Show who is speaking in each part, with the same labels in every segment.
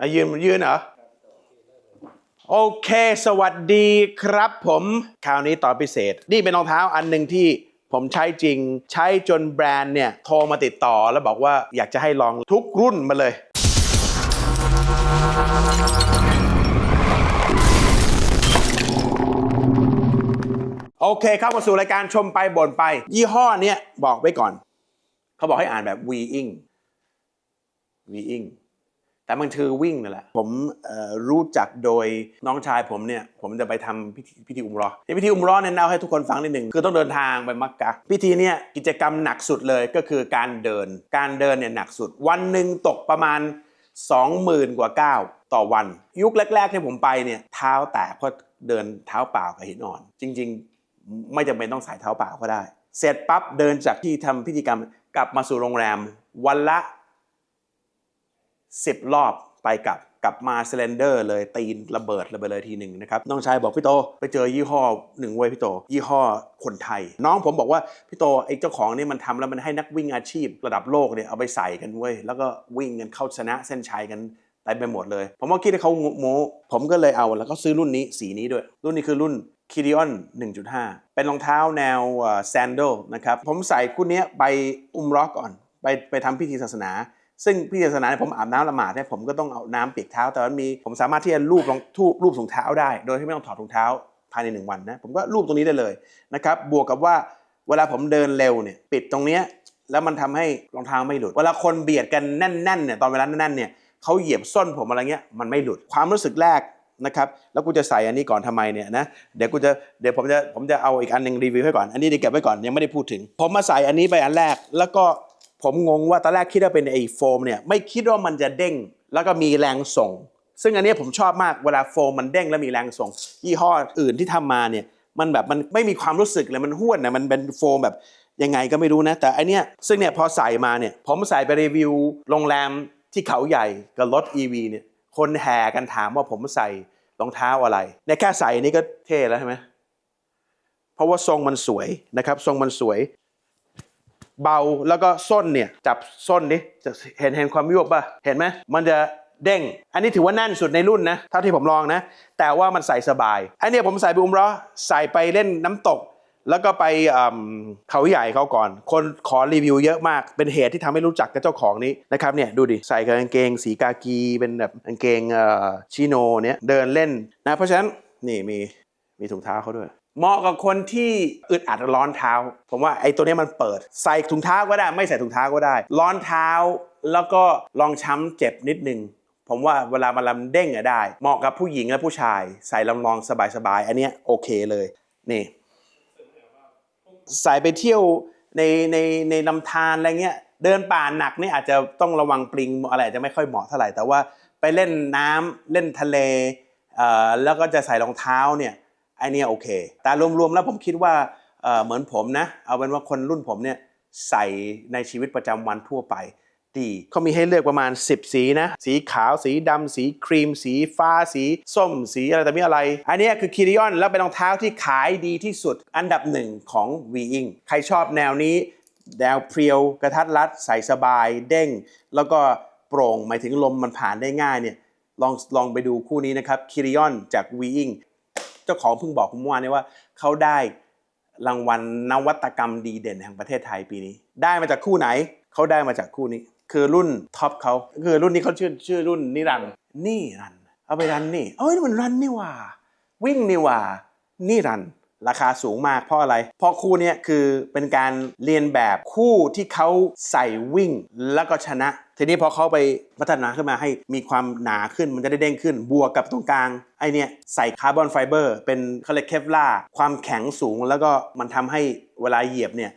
Speaker 1: อะยืนยืนเหรอ โอเค สวัสดีครับผมคราวนี้ต่อพิเศษ นี่เป็นรองเท้าอันหนึ่งที่ผมใช้จริง ใช้จนแบรนด์เนี่ย โทรมาติดต่อแล้วบอกว่าอยากจะให้ลองทุกรุ่นมาเลย โอเคเข้ามาสู่รายการชมไปบ่นไป ยี่ห้อเนี้ยบอกไว้ก่อน เขาบอกให้อ่านแบบ we ing we ing แต่มันคือวิ่งนั่นแหละ ผมรู้จักโดยน้องชายผมเนี่ย ผมจะไปทำพิธีพิธีอุมรอในพิธีอุมรอเนี่ยเล่าให้ทุกคนฟังนิดหนึ่งคือต้องเดินทางไปมักกะ พิธีเนี่ยกิจกรรมหนักสุดเลยก็คือการเดิน การเดินเนี่ยหนักสุด วันหนึ่งตกประมาณ 20,000 กว่าก้าวต่อวัน ยุคแรก ๆ ที่ผมไปเนี่ยเท้าแตกเพราะเดินเท้าเปล่ากับหินอ่อน จริง ๆ ไม่จำเป็นต้องใส่เท้าเปล่าก็ได้ เสร็จปั๊บเดินจากที่ทำพิธีกรรมกลับมาสู่โรงแรมวันละ สิบรอบไปกลับกลับมาเซเลนเดอร์เลยตีนระเบิดระเบิดเลยทีหนึ่งนะครับน้องชายบอกพี่โตไปเจอยี่ห้อหนึ่งเว้ยพี่โต ยี่ห้อคนไทย น้องผมบอกว่าพี่โตไอ้เจ้าของนี่มันทำแล้วมันให้นักวิ่งอาชีพระดับโลกเนี่ยเอาไปใส่กันเว้ยแล้วก็วิ่งกันเข้าชนะเส้นชัยกันเต็มไปหมดเลย ผมว่าคิดให้เขาโม้ผมก็เลยเอาแล้วก็ซื้อรุ่นนี้สีนี้ด้วย รุ่นนี้คือรุ่น k i d i o n 1.5 เป็นรองเท้าแนวแซนดลนะครับ ผมใส่คู่นี้ไปอุมร็อกก่อน ไปไปทำพิธีศาสนา ซึ่งพิธีศาสนาเนี่ยผมอาบน้ำละหมาดเนี่ยผมก็ต้องเอาน้ำเปียกเท้า แต่ว่ามีผมสามารถที่จะลูบรองทูรูปถุงเท้าได้ โดยที่ไม่ต้องถอดถุงเท้าภายในหนึ่งวันนะผมก็รูปตรงนี้ได้เลยนะครับบวกกับว่าเวลาผมเดินเร็วเนี่ยปิดตรงเนี้ยแล้วมันทำให้รองเท้าไม่หลุด เวลาคนเบียดกันแน่นๆเนี่ยตอนเวลาแน่นๆเนี่ยเขาเหยียบส้นผมอะไรเงี้ยมันไม่หลุดความรู้สึกแรกนะครับแล้วกูจะใส่อันนี้ก่อนทำไมเนี่ยนะเดี๋ยวกูจะเดี๋ยวผมจะผมจะเอาอีกอันหนึ่งรีวิวให้ก่อนอันนี้เดี๋ยวเก็บไว้ก่อนยังไม่ได้พูดถึง ผมมาใส่อันนี้ไปอันแรก แล้วก็ ผมงงว่าตอนแรกคิดว่าเป็นไอโฟมเนี่ยไม่คิดว่ามันจะเด้ง แล้วก็มีแรงส่ง ซึ่งอันนี้ผมชอบมากเวลาโฟมมันเด้งแล้วมีแรงส่ง ยี่ห้ออื่นที่ทำมาเนี่ยมันแบบมันไม่มีความรู้สึกเลยมันห้วนนะมันเป็นโฟมแบบยังไงก็ไม่รู้นะ แต่อันเนี้ยซึ่งเนี่ยพอใส่มาเนี่ยผมใส่ไปรีวิวโรงแรมที่เขาใหญ่กับรถ EV เนี่ยคนแห่กันถามว่าผมใส่รองเท้าอะไร ในแค่ใส่นนี้ก็เท่แล้วใช่ไหมเพราะว่าทรงมันสวยนะครับ ทรงมันสวย เบาแล้วก็ส้นเนี่ยจับส้นดิจะเห็นเห็นความยวบป่ะเห็นไหมมันจะเด้ง อันนี้ถือว่าแน่นสุดในรุ่นนะเท่าที่ผมลองนะ แต่ว่ามันใส่สบาย อันนี้ผมใส่ไปอุมร้อใส่ไปเล่นน้ำตก แล้วก็ไปเขาใหญ่เขาก่อน คนขอรีวิวเยอะมาก เป็นเหตุที่ทำให้รู้จักกับเจ้าของนี้นะครับเนี่ยดูดิใส่กางเกงสีกากีเป็นแบบกางเกงชิโนเนี่ยเดินเล่นนะเพราะฉะนั้นนี่มีมีถุงเท้าเขาด้วย เหมาะกับคนที่อึดอัดร้อนเท้า ผมว่าไอ้ตัวนี้มันเปิด ใส่ถุงเท้าก็ได้ไม่ใส่ถุงเท้าก็ได้ ร้อนเท้าแล้วก็ลองช้ำเจ็บนิดนึงผมว่าเวลามันลำเด้งอะได้ เหมาะกับผู้หญิงและผู้ชาย ใส่ลำลองสบายๆ อันเนี้ยโอเคเลยนี่ ใส่ไปเที่ยวในในในลำธารอะไรเงี้ยเดินป่าหนักนี่อาจจะต้องระวังปลิงอะไรจะไม่ค่อยเหมาะเท่าไหร่แต่ว่าไปเล่นน้ำเล่นทะเลเอ่อแล้วก็จะใส่รองเท้าเนี่ย ไอเนี้ยโอเค แต่รวมๆแล้วผมคิดว่าเเหมือนผมนะ เอาเป็นว่าคนรุ่นผมเนี่ยใส่ในชีวิตประจำวันทั่วไปดีเขามีให้เลือกประมาณ 10 สีนะ สีขาวสีดำสีครีม สีฟ้าสี ส้มสีอะไรแต่มีอะไร อันเนี้ยคือคิริออนแล้วเป็นรองเท้าที่ขายดีที่สุดอันดับหนึ่งของ v ีอิงใครชอบแนวนี้ แนวเพรียวกระทัดรัด ใส่สบายเด้ง แล้วก็โปร่งหมายถึงลมมันผ่านได้ง่ายเนี่ยลองลองไปดูคู่นี้นะครับคิริออนจาก v ีอิง เจ้าของเพิ่งบอกผมเมื่อวานนี้ว่าเขาได้รางวัลนวัตกรรมดีเด่นแห่งประเทศไทยปีนี้ ได้มาจากคู่ไหนเขาได้มาจากคู่นี้ คือรุ่นท็อปเขาคือรุ่นนี้เขาชื่อชื่อรุ่นนิรันด์นี่รันเอาไปรันนี่เอ้ยมันรันนี่ว่า วิ่งนี่ว่านี่รัน ราคาสูงมากเพราะอะไร เพราะคู่นี้คือเป็นการเรียนแบบคู่ที่เขาใส่วิ่งแล้วก็ชนะ ทีนี้พอเขาไปพัฒนาขึ้นมาให้มีความหนาขึ้นมันจะได้เด้งขึ้น บวกกับตรงกลางไอเนี้ยใส่คาร์บอนไฟเบอร์เป็นเขาเรียกเคฟล่าความแข็งสูงแล้วก็มันทำให้เวลาเหยียบเนี่ย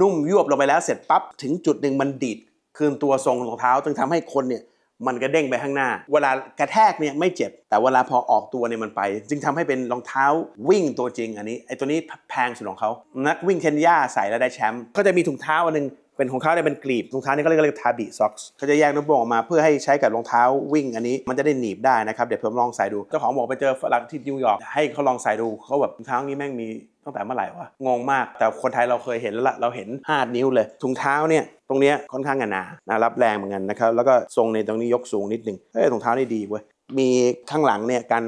Speaker 1: นุ่มยวบลงไปแล้วเสร็จปั๊บถึงจุดหนึ่งมันดีดคืนตัวทรงรองเท้าจึงทำให้คนเนี่ย มันกระเด้งไปข้างหน้า เวลากระแทกเนี่ยไม่เจ็บ แต่เวลาพอออกตัวเนี่ยมันไป จึงทำให้เป็นรองเท้าวิ่งตัวจริงอันนี้ไอ้ตัวนี้แพงสุดของเขานักวิ่งเคนยาใส่แล้วได้แชมป์ก็จะมีถุงเท้าอันหนึงเป็นของเขาเนี่ยเป็นกลีบรองเท้านี่เขาเรียกเรียกทาบิซ็อกส์เขาจะแยกนิ้วโป้งออกมาเพื่อให้ใช้กับรองเท้าวิ่งอันนี้มันจะได้หนีบได้นะครับเดี๋ยวผมลองใส่ดูเจ้าของบอกไปเจอฝรั่งที่นิวยอร์กให้เขาลองใส่ดูเขาแบบรองเท้านี้แม่งมี ตั้งแต่เมื่อไหร่วะงงมากแต่คนไทยเราเคยเห็นแล้วละเราเห็น 5 นิ้วเลยถุงเท้าเนี่ยตรงเนี้ยค่อนข้างหนานะรับแรงเหมือนกันนะครับแล้วก็ทรงในตรงนี้ยกสูงนิดนึงเอ้ยถุงเท้านี่ดีเว้ยมีข้างหลังเนี่ยกัน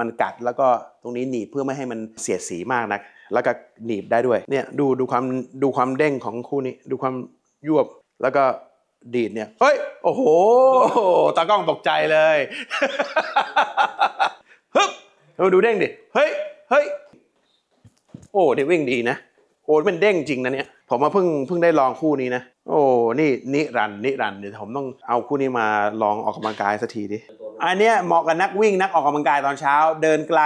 Speaker 1: มันกัดแล้วก็ตรงนี้หนีบเพื่อไม่ให้มันเสียดสีมากนัก แล้วก็หนีบได้ด้วยเนี่ยดูดูความดูความเด้งของคู่นี้ดูความยวบแล้วก็ดีดเนี่ยเฮ้ยโอ้โหตากล้องตกใจเลยฮึบมาดูเด้งดิเฮ้ยเฮ้ย โอ้นี่วิ่งดีนะ โอ้เป็นเด้งจริงนะเนี่ย ผมมาเพิ่งเพิ่งได้ลองคู่นี้นะ โอ้ นี่นิรันนิรันเดี๋ยวผมต้องเอาคู่นี้มาลองออกกำลังกายสักทีดิ อันเนี้ยเหมาะกับนักวิ่งนักออกกำลังกายตอนเช้า เดินไกล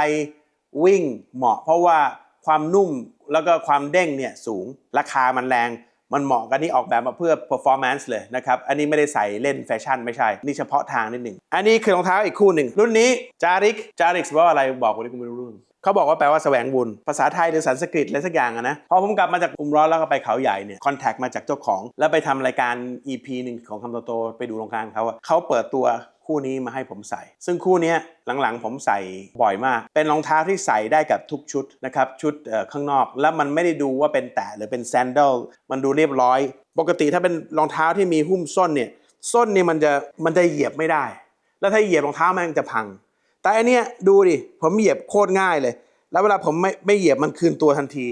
Speaker 1: วิ่งเหมาะ เพราะว่าความนุ่มแล้วก็ความเด้งเนี่ยสูงราคามันแรงมันเหมาะกันนี่ออกแบบมาเพื่อ performance เลยนะครับ อันนี้ไม่ได้ใส่เล่นแฟชั่นไม่ใช่ นี่เฉพาะทางนิดหนึ่ง อันนี้คือรองเท้าอีกคู่หนึ่ง รุ่นนี้จาริกจาริกแปลว่าอะไรบอกวันนี้กูไม่รู้เรื่อง เขาบอกว่าแปลว่าแสวงบุญ ภาษาไทยหรือสันสกฤตอะไรสักอย่างนะ พอผมกลับมาจากอุมร้อนแล้วก็ไปเขาใหญ่เนี่ย คอนแทคมาจากเจ้าของ แล้วไปทำรายการ EP หนึ่งของคำโตๆไปดูโรงงานเขาอะเขาเปิดตัวคู่นี้มาให้ผมใส่ ซึ่งคู่นี้หลังๆ ผมใส่บ่อยมาก เป็นรองเท้าที่ใส่ได้กับทุกชุดนะครับ ชุดข้างนอก แล้วมันไม่ได้ดูว่าเป็นแตะหรือเป็นแซนเดลมันดูเรียบร้อย ปกติถ้าเป็นรองเท้าที่มีหุ้มส้นเนี่ย ส้นเนี่ยมันจะมันจะเหยียบไม่ได้ แล้วถ้าเหยียบรองเท้ามันจะพัง แต่อันเนี้ยดูดิผมเหยียบโคตรง่ายเลย แล้วเวลาผมไม่ไม่เหยียบมันคืนตัวทันที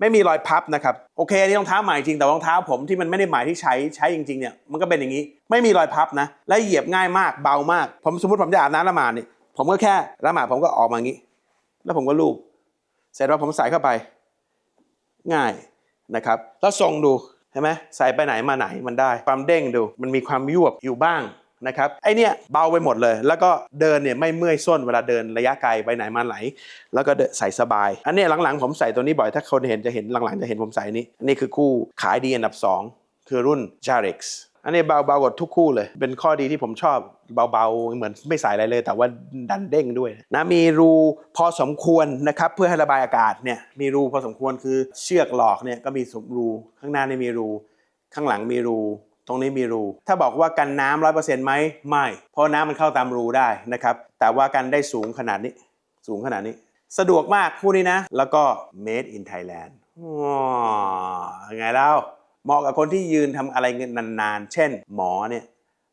Speaker 1: ไม่มีรอยพับนะครับโอเคอันนี้รองเท้าใหม่จริงแต่รองเท้าผมที่มันไม่ได้ใหม่ที่ใช้ใช้จริงๆเนี่ยมันก็เป็นอย่างนี้ ไม่มีรอยพับนะ และเหยียบง่ายมากเบามาก ผมสมมติผมจะอาบน้ำละหมาดเนี่ยผมก็แค่ละหมาดผมก็ออกมาอย่างนี้ แล้วผมก็ลูบเสร็จแล้วผมใส่เข้าไป ง่ายนะครับ แล้วทรงดูเห็นไหมใส่ไปไหนมาไหนมันได้ความเด้งดู มันมีความยวบอยู่บ้าง นะครับไอเนี้ยเบาไปหมดเลย แล้วก็เดินเนี่ยไม่เมื่อยส้นเวลาเดินระยะไกลไปไหนมาไหน แล้วก็ใส่สบาย อันนี้หลังๆ ผมใส่ตัวนี้บ่อยถ้าคนเห็นจะเห็นหลังๆจะเห็นผมใส่นี้อันนี้คือคู่ขายดีอันดับ 2 คือรุ่น Jarix อันนี้เบาเบากว่าทุกคู่เลย เป็นข้อดีที่ผมชอบเบาๆ เหมือนไม่ใส่อะไรเลย แต่ว่าดันเด้งด้วยนะมีรูพอสมควรนะครับเพื่อให้ระบายอากาศเนี่ยมีรูพอสมควรคือเชือกหลอกเนี่ยก็มีสมรูข้างหน้านี่มีรู ข้างหลังมีรู ตรงนี้มีรู ถ้าบอกว่ากันน้ำร้อยเปอร์เซ็นต์ไหมไม่ เพราะน้ำมันเข้าตามรูได้นะครับ แต่ว่ากันได้สูงขนาดนี้ สูงขนาดนี้ สะดวกมากคู่นี้นะ แล้วก็ made in Thailand อ๋อไงแล้วเหมาะกับคนที่ยืนทำอะไรนานๆ เช่น หมอเนี่ย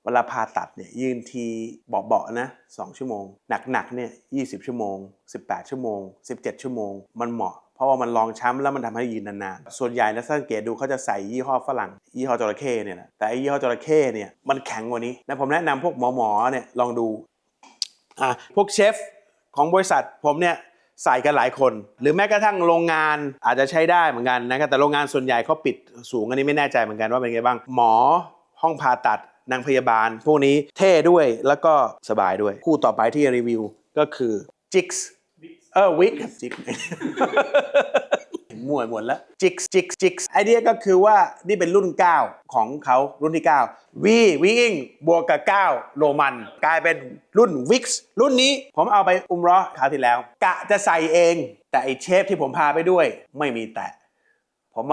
Speaker 1: วลาผ่าตัดเนี่ยยืนทีเบาๆนะ2ชั่วโมง หนักๆเนี่ย20ชั่วโมง 18 ชั่วโมง 17 ชั่วโมง มันเหมาะเพราะว่ามันรองช้ำแล้วมันทำให้ยืนนานๆ ส่วนใหญ่นะสังเกตดูเขาจะใส่ยี่ห้อฝรั่ง ยี่ห้อจระเข้เนี่ยนะแต่อ้ยี่ห้อจระเข้เนี่ยมันแข็งกว่านี้นะผมแนะนำพวกหมอๆเนี่ยลองดูอะพวกเชฟของบริษัทผมเนี่ยใส่กันหลายคน หรือแม้กระทั่งโรงงานอาจจะใช้ได้เหมือนกันนะครับแต่โรงงานส่วนใหญ่เขาปิดสูงอันนี้ไม่แน่ใจเหมือนกันว่าเป็นไงบ้างหมอห้องผ่าตัด นางพยาบาล พวกนี้เท่ด้วยแล้วก็สบายด้วย คู่ต่อไปที่รีวิวก็คือจิกส์เออวิกครับจิกมั่วหมดแล้วจิกจิกจิกไอเดียก็คือว่านี่เป็นรุ่น 9 ของเขารุ่นที่ 9 วีวิงบวกกับ9โรมัน กลายเป็นรุ่นวิกส์รุ่นนี้ผมเอาไปอุมเรอคราวที่แล้ว กะจะใส่เอง แต่ไอเชฟที่ผมพาไปด้วย ไม่มีแตะผม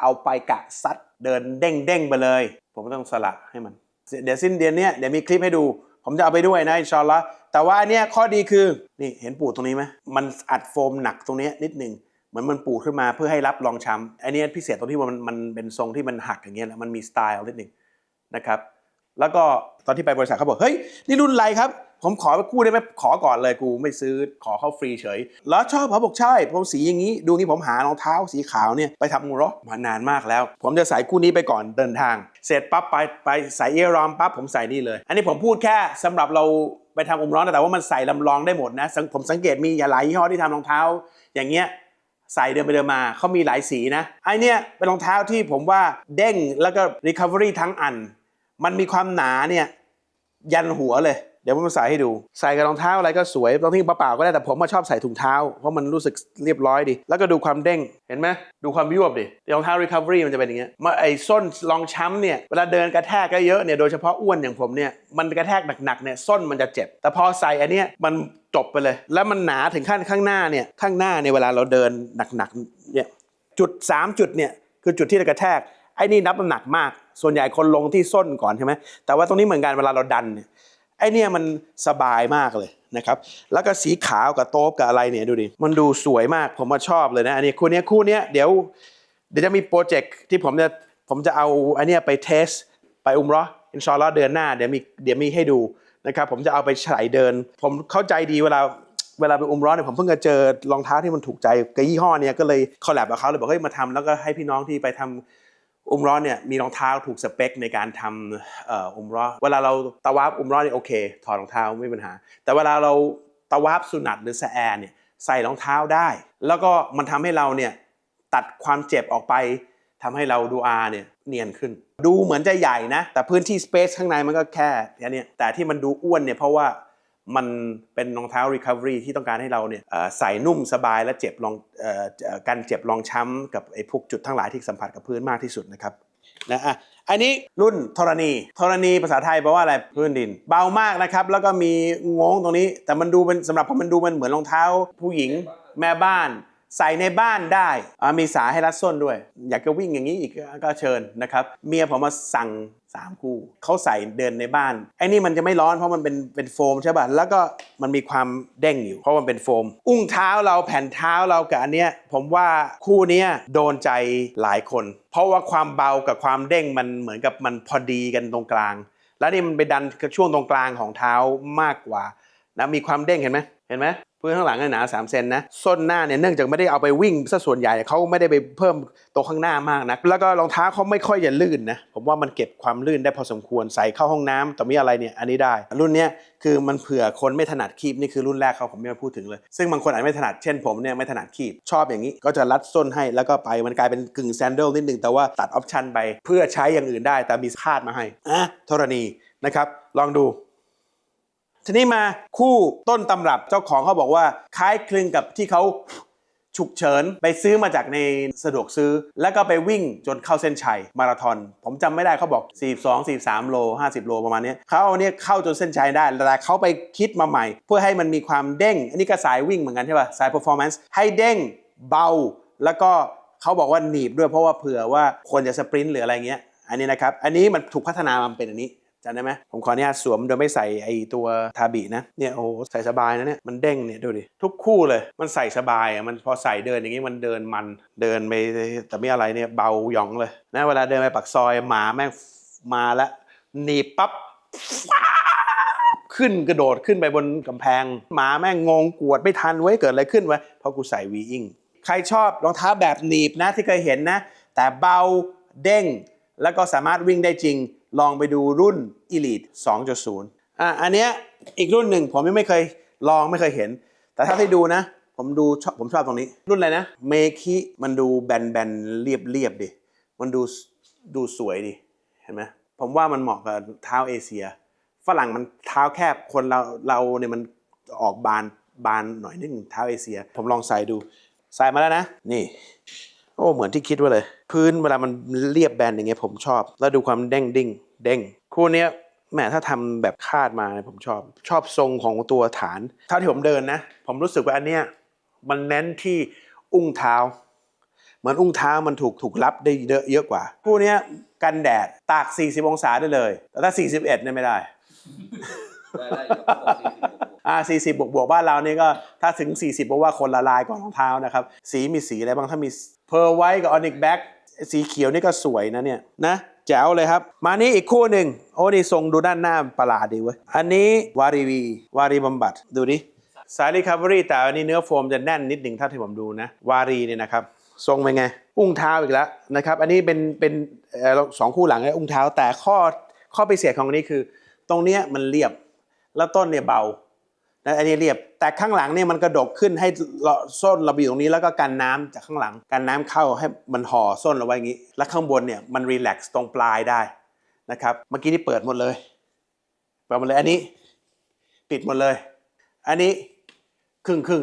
Speaker 1: เอาไปกะซัดเดินเด้งเด้งๆไปเลย ผมต้องสละให้มัน เดี๋ยวสิ้นเดือนเนี้ยเดี๋ยวมีคลิปให้ดู ผมจะเอาไปด้วยนะอินชอนละแต่ว่าอันเนี้ยข้อดีคือนี่เห็นปูดตรงนี้ไหมมันอัดโฟมหนักตรงนี้นิดหนึ่งเหมือนมันปูดขึ้นมาเพื่อให้รับรองช้ำอันนี้ยพิเศษตรงที่ว่ามันมันเป็นทรงที่มันหักอย่างเงี้ยนะมันมีสไตล์นิดหนึ่งนะครับแล้วก็ตอนที่ไปบริษัทเขาบอกเฮ้ยนี่รุ่นไรครับ ผมขอไปกู้ได้ไหมขอก่อนเลยกูไม่ซื้อขอเข้าฟรีเฉย แล้วชอบเขาบอกใช่ผมสีอย่างนี้ ดูนี่ผมหารองเท้าสีขาวเนี่ยไปทำมูรอมานานมากแล้ว ผมจะใส่คู่นี้ไปก่อนเดินทาง เสร็จปั๊บไปไปใส่เอรอมปั๊บผมใส่นี่เลย อันนี้ผมพูดแค่สำหรับเราไปทำอุมร้อนแต่ว่ามันใส่ลำลองได้หมดนะผมสังเกตมีหลายยี่ห้อที่ทำรองเท้า อย่างเงี้ยใส่เดินไปเดินมาเขามีหลายสีนะไอเนี้ยเป็นรองเท้าที่ผมว่าเด้งแล้วก็ Recovery ทั้งอัน มันมีความหนาเนี่ยยันหัวเลย เดี๋ยวผมใส่ให้ดู ใส่กับรองเท้าอะไรก็สวยรองเท้าเปล่าก็ได้แต่ผมมาชอบใส่ถุงเท้า เพราะมันรู้สึกเรียบร้อยดี แล้วก็ดูความเด้ง เห็นไหมดูความยวบดิรองเท้า Recovery มันจะเป็นอย่างเงี้ยมาไอ้ส้นรองช้ำเนี่ยเวลาเดินกระแทกก็เยอะเนี่ยโดยเฉพาะอ้วนอย่างผมเนี่ยมันกระแทกหนักๆเนี่ยส้นมันจะเจ็บ แต่พอใส่อันเนี้ยมันจบไปเลย แล้วมันหนาถึงขั้นข้างหน้าเนี่ยข้างหน้าเนี่ยเวลาเราเดินหนักๆเนี่ยจุด 3 จุดเนี่ยคือจุดที่เรากระแทกไอ้นี่นับน้ำหนักมาก ส่วนใหญ่คนลงที่ส้นก่อนใช่ไหมแต่ว่าตรงนี้เหมือนกันเวลาเราดันเนี่ย ไอเนี่ยมันสบายมากเลยนะครับ แล้วก็สีขาวกับโต๊บกับอะไรเนี่ยดูดิ มันดูสวยมาก ผมมาชอบเลยนะอันนี้คู่นี้คู่นี้เดี๋ยวเดี๋ยวจะมีโปรเจกต์ที่ผมจะผมจะเอาอันเนี้ยไปเทส ไปอุมรออินชอลลอฮ์เดือนหน้าเดี๋ยวมีเดี๋ยวมีให้ดูนะครับผมจะเอาไปฉายเดิน ผมเข้าใจดีเวลาเวลาไปอุมเรอนเนี่ยผมเพิ่งจะเจอรองเท้าที่มันถูกใจกับยี่ห้อเนี้ยก็เลยคอลแลบกับเขาเลยบอกเฮ้ยมาทำแล้วก็ให้พี่น้องที่ไปทำ อุมเรอเนี่ยมีรองเท้าถูกสเปคในการทำอุมเรอเวลาเราตะวาบอุมเรอเนี่ยโอเค ถอดรองเท้าไม่มีปัญหา แต่เวลาเราตะวาบสุนัตหรือสแอร์เนี่ยใส่รองเท้าได้ แล้วก็มันทำให้เราเนี่ยตัดความเจ็บออกไปทำให้เราดูอาเนี่ยเนียนขึ้น ดูเหมือนจะใหญ่นะ แต่พื้นที่สเปซข้างในมันก็แค่แค่เนี้ยแต่ที่มันดูอ้วนเนี่ยเพราะว่า มันเป็นรองเท้า Recovery ที่ต้องการให้เราเนี่ยใส่นุ่มสบายและเจ็บรองออกันเจ็บรองช้ำกับไอ้พวกจุดทั้งหลายที่สัมผัสกับพื้นมากที่สุดนะครับนะอะอันนี้รุ่นธรณีธรณีภาษาไทยแปลว่าอะไรพื้นดิน เบามากนะครับ แล้วก็มีงงตรงนี้ แต่มันดูเป็นสำหรับผมมันดูมันเหมือนรองเท้า ผู้หญิงแม่บ้านใส่ในบ้านได้อ่ามีสายให้รัดส้นด้วย อยากจะวิ่งอย่างนี้อีกก็เชิญนะครับ เมียผมมาสั่ง 3 คู่เขาใส่เดินในบ้านไอ้นี่มันจะไม่ร้อนเพราะมันเป็นเป็นโฟมใช่ป่ะแล้วก็มันมีความเด้งอยู่ เพราะมันเป็นโฟม อุ้งเท้าเราแผ่นเท้าเรากับอันเนี้ยผมว่าคู่เนี้ยโดนใจหลายคน เพราะว่าความเบากับความเด้งมันเหมือนกับมันพอดีกันตรงกลาง แล้วนี่มันไปดันช่วงตรงกลางของเท้ามากกว่านะมีความเด้งเห็นไหมเห็นไหม พื้นข้างหลังเนี่ยหนา3เซนนะส้นหน้าเนี่ยเนื่องจากไม่ได้เอาไปวิ่งซะส่วนใหญ่เขาไม่ได้ไปเพิ่มตรงข้างหน้ามากนะแล้วก็รองเท้าเขาไม่ค่อยจะลื่นนะผมว่ามันเก็บความลื่นได้พอสมควรใส่เข้าห้องน้ำแต่มีอะไรเนี่ยอันนี้ได้ รุ่นเนี้ยคือมันเผื่อคนไม่ถนัดคีบนี่คือรุ่นแรกเขาผมไม่มาพูดถึงเลย ซึ่งบางคนอาจไม่ถนัดเช่นผมเนี่ยไม่ถนัดคีบชอบอย่างนี้ ก็จะรัดส้นให้แล้วก็ไปมันกลายเป็นกึ่งแซนเดิลนิดนึงแต่ว่าตัดออปชันไปเพื่อใช้อย่างอื่นได้ แต่มีคาดมาให้อะธรณีนะครับลองดู ทีนี้มาคู่ต้นตำรับเจ้าของเขาบอกว่าคล้ายคลึงกับที่เขาฉุกเฉินไปซื้อมาจากในสะดวกซื้อ แล้วก็ไปวิ่งจนเข้าเส้นชัยมาราธอน ผมจำไม่ได้เขาบอก 42 43 โล 50 โลประมาณนี้เขาเอาเนี่ยเข้าจนเส้นชัยได้แต่เขาไปคิดมาใหม่ เพื่อให้มันมีความเด้ง อันนี้ก็สายวิ่งเหมือนกันใช่ป่ะสาย performance ให้เด้งเบา แล้วก็เขาบอกว่าหนีบด้วยเพราะว่าเผื่อว่าคนจะสปรินต์หรืออะไรเงี้ยอันนี้นะครับอันนี้มันถูกพัฒนามาเป็นอันนี้ จำได้ไหมผมขออนุญาตสวมโดยไม่ใส่ไอตัวทาบินะเนี่ยโอ้ใส่สบายนะเนี่ยมันเด้งเนี่ยดูดิทุกคู่เลยมันใส่สบายอะมันพอใส่เดินอย่างงี้มันเดินมันเดินไปแต่ไม่อะไรเนี่ยเบาหยองเลยนะเวลาเดินไปปากซอยหมาแม่งมาแล้วหนีปั๊บขึ้นกระโดดขึ้นไปบนกำแพงหมาแม่งงงกวดไม่ทันไว้ยเกิดอะไรขึ้นวะเพราะกูใส่วีอิงใครชอบรองเท้าแบบหนีบนะที่เคยเห็นนะ แต่เบาเด้ง แล้วก็สามารถวิ่งได้จริง ลองไปดูรุ่น Elite 2.0 อะอันเนี้ยอีกรุ่นหนึ่งผมยังไม่เคยลองไม่เคยเห็น แต่ถ้าให้ดูนะ ผมดูชอบผมชอบตรงนี้ รุ่นอะไรนะเมคิมันดูแบนๆเรียบเรียบๆดิ มันดูดูสวยดิ เห็นไหมผมว่ามันเหมาะกับเท้าเอเชีย ฝรั่งมันเท้าแคบคนเราเราเนี่ยมันออกบานบานหน่อยนึงเท้าเอเชีย ผมลองใส่ดู ใส่มาแล้วนะ นี่ โอ้เหมือนที่คิดไว่าเลย พื้นเวลามันเรียบแบนอย่างเงี้ยผมชอบ แล้วดูความเด้งดิ้งเด้งคู่เนี้ยแหมถ้าทำแบบคาดมาเนี่ยผมชอบ ชอบทรงของตัวฐานเท่าที่ผมเดินนะ ผมรู้สึกว่าอันเนี้ยมันเน้นที่อุ้งเท้า เหมือนอุ้งเท้ามันถูกถูกรับได้เยอะเยอะกว่าคู่เนี้ยกันแดดตาก 40 องศาได้เลย แต่ถ้า 41เนี่ยไม่ได้
Speaker 2: ได้ได้ อยู่ครับบอกสี่สิบ
Speaker 1: บวกบวกบ้านเรานี่ก็ถ้าถึง 40เพราะว่าคนละลายก่อนรองเท้านะครับ สีมีสีอะไรบ้างถ้ามีเพอร์ไวท์กับออนิกแบ็กสีเขียวนี่ก็สวยนะเนี่ยนะแจ๋วเลยครับ มานี่อีกคู่หนึ่งโอ้นี่ทรงดูด้านหน้าประหลาดดีเว้ย อันนี้วารีวีวารีบำบัดดูดิสายรีคา v อรี่แต่อันนี้เนื้อโฟมจะแน่นนิดหนึ่งเท่าที่ผมดูนะ วารีเนี่ยนะครับ ทรงเป็นไง อุ้งเท้าอีกแล้วนะครับ อันนี้เป็นเป็นเออสองคู่หลังเนี่ยอุ้งเท้าแต่ข้อข้อพิเศษของอันนี้คือ ตรงเนี้ยมันเรียบ แล้วต้นเนี่ยเบา นะอันนี้เรียบ แต่ข้างหลังเนี่ยมันกระดกขึ้นให้ส้นเราไปอยู่ตรงนี้แล้วก็กันน้ำจากข้างหลังกันน้ำเข้าให้มันห่อส้นเราไว้อย่างนี้ แล้วข้างบนเนี่ยมันรีแลกซ์ตรงปลายได้นะครับเมื่อกี้นี่เปิดหมดเลยเปิดหมดเลยอันนี้ ปิดหมดเลย อันนี้ครึ่งครึ่ง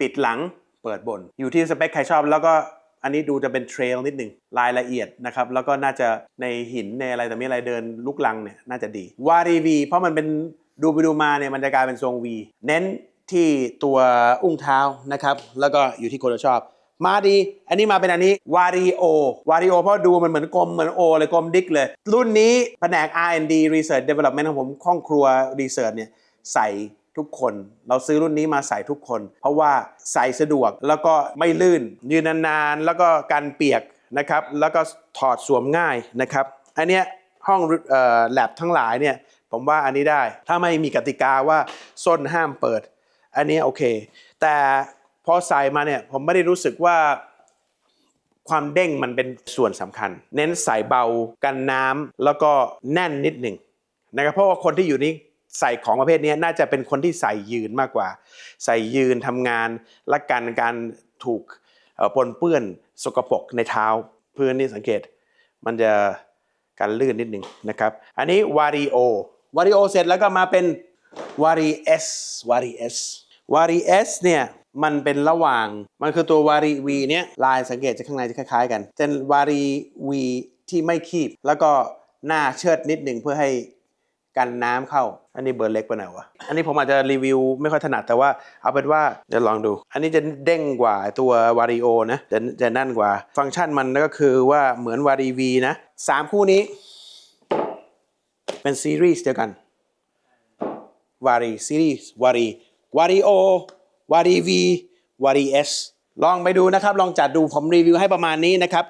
Speaker 1: ปิดหลังเปิดบน อยู่ที่สเปคใครชอบแล้วก็อันนี้ดูจะเป็นเทรลนิดหนึ่งรายละเอียดนะครับแล้วก็น่าจะในหินในอะไรแต่ไม่อะไรเดินลุกลังเนี่ยน่าจะดีวารีวีเพราะมันเป็น ดูไปดูมาเนี่ยมันจะกลายเป็นทรง V เน้นที่ตัวอุ้งเท้านะครับ แล้วก็อยู่ที่คนเราชอบ มาดี อันนี้มาเป็นอันนี้วาริโอวาริโอเพราะดูมันเหมือนกลมเหมือนโอเลยกลมดิกเลย รุ่นนี้แผนก R&D Research Development ของผมข้องครัว Research เนี่ยใส่ทุกคน เราซื้อรุ่นนี้มาใส่ทุกคน เพราะว่าใส่สะดวกแล้วก็ไม่ลื่น ยืนนานๆ แล้วก็กันเปียกนะครับ แล้วก็ถอดสวมง่ายนะครับ อันเนี้ยห้องแลบทั้งหลายเนี่ย ผมว่าอันนี้ได้ ถ้าไม่มีกติกาว่าส้นห้ามเปิด อันนี้โอเค แต่พอใส่มาเนี่ยผมไม่ได้รู้สึกว่าความเด้งมันเป็นส่วนสำคัญ เน้นใส่เบากันน้ำแล้วก็แน่นนิดหนึ่งนะครับเพราะว่าคนที่อยู่นี้ใส่ของประเภทนี้น่าจะเป็นคนที่ใส่ยืนมากกว่า ใส่ยืนทำงานและกันการถูกปนเปื้อนสกปรกในเท้าพื้นนี่สังเกต มันจะการลื่นนิดหนึ่งนะครับ อันนี้วาริโอ วาริโอเสร็จแล้วก็มาเป็นวาริเอสวาริเอสวาริเอสเนี่ยมันเป็นระหว่าง มันคือตัววารีวีเนี่ยลายสังเกตจะข้างในจะคล้าย ๆ กันเป็นวารีวีที่ไม่คีบ แล้วก็หน้าเชิดนิดหนึ่งเพื่อให้กันน้ำเข้า อันนี้เบอร์เล็กไปหน่อยวะ อันนี้ผมอาจจะรีวิวไม่ค่อยถนัดแต่ว่าเอาเป็นว่าเดี๋ยวลองดู อันนี้จะเด้งกว่าตัววาริโอนะจะจะนั่นกว่า ฟังก์ชันมันก็คือว่าเหมือนวารีวีนะสามคู่นี้ เป็นซีรีส์เดียวกันวารีซีรีส์วารีวาริโอวารีวีวารีเอสลองไปดูนะครับ ลองจัดดูผมรีวิวให้ประมาณนี้นะครับ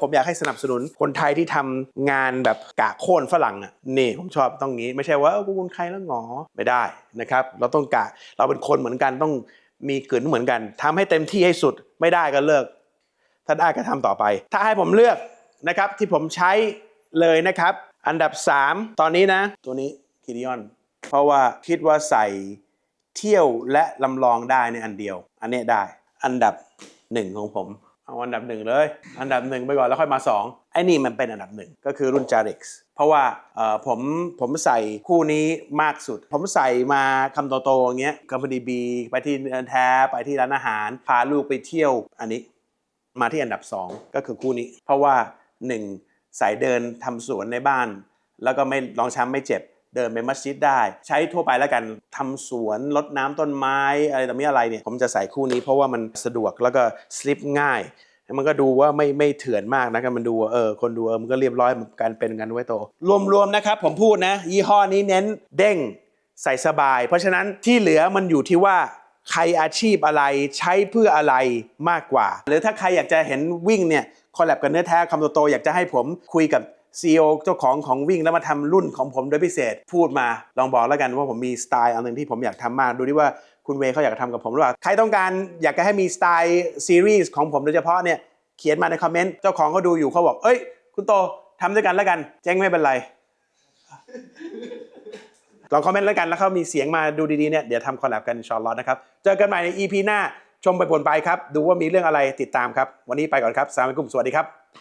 Speaker 1: ผมอยากให้สนับสนุนคนไทยที่ทำงานแบบกะโค่นฝรั่งอะนี่ผมชอบต้องงี้ ไม่ใช่ว่าเออกูคนไทยแล้วหงอไม่ได้นะครับ เราต้องกะเราเป็นคนเหมือนกันต้องมีเกลืนเหมือนกันทำให้เต็มที่ให้สุดไม่ได้ก็เลิก ถ้าได้ก็ทำต่อไป ถ้าให้ผมเลือกนะครับที่ผมใช้เลยนะครับ อันดับ 3 ตอนนี้นะ ตัวนี้คิริออนเพราะว่าคิดว่าใส่เที่ยวและลำลองได้ในอันเดียว อันนี้ได้อันดับหนึ่งของผมเอาอันดับหนึ่งเลย อันดับหนึ่งไปก่อนแล้วค่อยมา 2 ไอ้นี่มันเป็นอันดับหนึ่งก็คือรุ่น Jarix เพราะว่าเอ่อผมผมใส่คู่นี้มากสุด ผมใส่มาคำโตๆอย่างเงี้ยกัมพดีบี ไปที่เดินแท้ไปที่ร้านอาหาร พาลูกไปเที่ยวอันนี้ มาที่อันดับ 2 ก็คือคู่นี้ เพราะว่า 1 สายเดินทำสวนในบ้าน แล้วก็ไม่ลองช้ำไม่เจ็บ เดินไปมัสยิดได้ ใช้ทั่วไปแล้วกันทำสวนรดน้ำต้นไม้อะไรต่อมีอะไรเนี่ยผมจะใส่คู่นี้เพราะว่ามันสะดวกแล้วก็สลิปง่ายมันก็ดูว่าไม่ไม่เถื่อนมากนะกันมันดูเออคนดูเออมันก็เรียบร้อยเหมือนกันเป็นกันไว้โต รวมๆนะครับผมพูดนะ ยี่ห้อนี้เน้นเด้งใส่สบาย เพราะฉะนั้นที่เหลือมันอยู่ที่ว่า ใครอาชีพอะไรใช้เพื่ออะไรมากกว่า หรือถ้าใครอยากจะเห็นวิ่งเนี่ยคอลแลบกับเนื้อแท้คำโตๆอยากจะให้ผมคุยกับ CEO เจ้าของของวิ่งแล้วมาทำรุ่นของผมโดยพิเศษพูดมา ลองบอกแล้วกันว่าผมมีสไตล์อันหนึ่งที่ผมอยากทำมากดูดิว่าคุณเวเขาอยากทำกับผมหรือเปล่าใครต้องการอยากจะให้มีสไตล์ซีรีส์ของผมโดยเฉพาะเนี่ยเขียนมาในคอมเมนต์เจ้าของเขาดูอยู่เขาบอก เอ้ย คุณโตทำด้วยกันแล้วกัน เจ๊งไม่เป็นไร ลองคอมเมนต์แล้วกันแล้วเขามีเสียงมาดูดีๆเนี่ยเดี๋ยวทำคอลแลบกันอินชอนลอนะครับ เจอกันใหม่ใน EP หน้าชมไปผลไปครับ ดูว่ามีเรื่องอะไรติดตามครับ วันนี้ไปก่อนครับสวัสดีครับสวัสดีครับ